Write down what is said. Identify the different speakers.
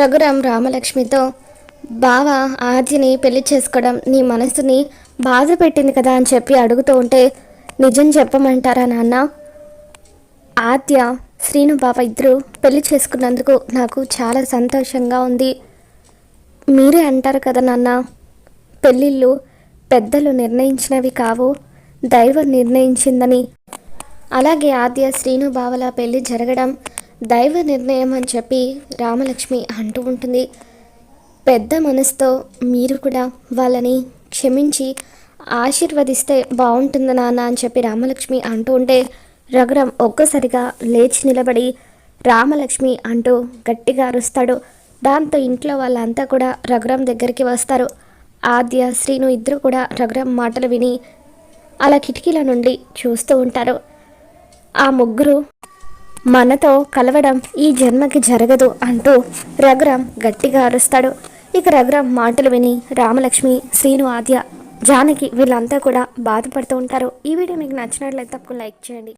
Speaker 1: రఘురాం రామలక్ష్మితో బావ ఆదిని పెళ్ళి చేసుకోవడం నీ మనసుని బాధ పెట్టింది కదా అని చెప్పి అడుగుతూ ఉంటే నిజం చెప్పమంటారా నాన్న? ఆద్య శ్రీను బావ ఇద్దరు పెళ్ళి చేసుకున్నందుకు నాకు చాలా సంతోషంగా ఉంది. మీరే అంటారు కదా నాన్న పెళ్ళిళ్ళు పెద్దలు నిర్ణయించినవి కావు దైవం నిర్ణయించిందని. అలాగే ఆద్య శ్రీను బావల పెళ్ళి జరగడం దైవ నిర్ణయం అని చెప్పి రామలక్ష్మి అంటూ ఉంటుంది. పెద్ద మనసుతో మీరు కూడా వాళ్ళని క్షమించి ఆశీర్వదిస్తే బాగుంటుంది నాన్న అని చెప్పి రామలక్ష్మి అంటూ ఉంటే రఘురామ్ ఒక్కసారిగా లేచి నిలబడి రామలక్ష్మి అంటూ గట్టిగా అరుస్తాడు. దాంతో ఇంట్లో వాళ్ళంతా కూడా రఘురామ్ దగ్గరికి వస్తారు. ఆద్య శ్రీను ఇద్దరు కూడా రఘురామ్ మాటలు విని అలా కిటికీల నుండి చూస్తూ ఉంటారు. ఆ ముగ్గురు మనతో కలవడం ఈ జన్మకి జరగదు అంటూ రఘురామ్ గట్టిగా అరుస్తాడు. ఇక రఘురామ్ మాటలు విని రామలక్ష్మి శ్రీను ఆద్య జానకి వీళ్ళంతా కూడా బాధపడుతూ ఉంటారు. ఈ వీడియో మీకు నచ్చినట్లయితే తప్పకుండా లైక్ చేయండి.